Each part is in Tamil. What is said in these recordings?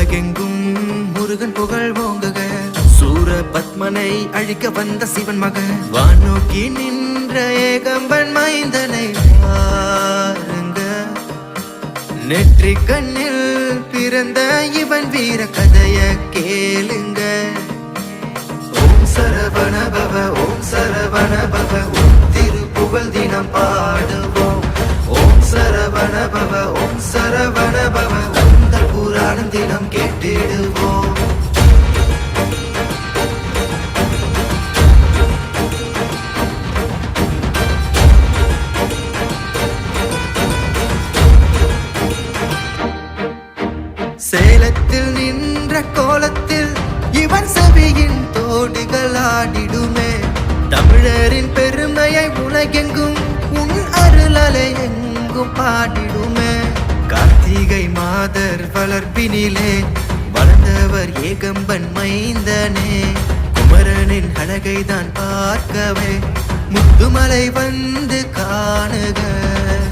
உலகெங்கும் முருகன் புகழ் ஓங்குக. சூர பத்மனை அழிக்க வந்த சிவன் மகன். வானோக்கி நின்ற ஏகம்பன் மைந்தனை பாருங்க நெற்றி கண்ணில் பிறந்த இவன் வீர கதைய கேளுங்க. புராணம் தினம் கேட்டிடுவோம். சேலத்தில் நின்ற கோலத்தில் இவன் செவியின் தோடுகள் ஆடிடுமே. தமிழரின் பெருமையை உலகெங்கும் உன் அருளலை கார்த்திகை வளர்ப்பினிலே வளர்ந்தவர் ஏகம்பன் மைந்தனே. குமரனின் அழகை தான் பார்க்கவே முத்துமலை வந்து காணுக.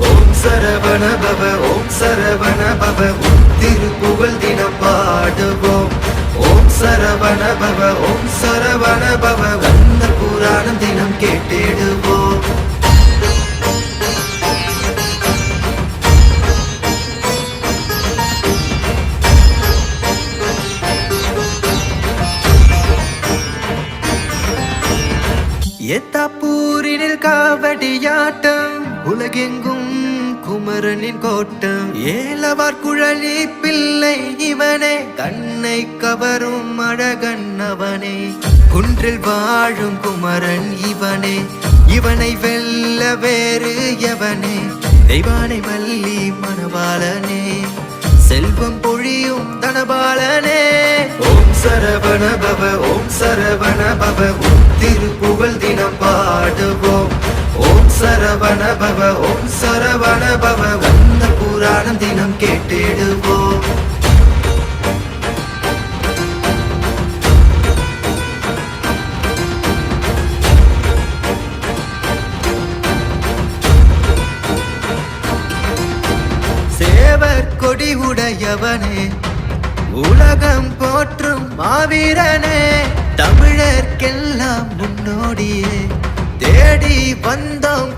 ஓம் சரவண பவ ஓம் சரவண பவ உன் திருப்புகழ் தினம் பாடுவோம். ஓம் சரவண பவ ஓம் சரவண பவ வந்த எத்தாப்பூரினில் காவடியாட்டம் உலகெங்கும் குமரனின் கோட்டம். ஏலவார் குழலி பிள்ளை இவனே கண்ணை கவரும் அழகன் அவனே. குன்றில் வாழும் குமரன் இவனே இவனை வெல்ல வேறு எவனே. தெய்வானை வள்ளி மணவாளனே செல்வம் பொழியும் தனபாலனே. ஓம் சரவண பவ ஓம் சரவண பவ ஓம் திருப்புகழ் ஓம் பவ வந்த புராணம் தினம் கேட்டிடுவோம். சேவர் கொடி உடையவனே உலகம் போற்றும் மாவீரனே தமிழர்க்கெல்லாம் முன்னோடியே தேடி வந்தோம்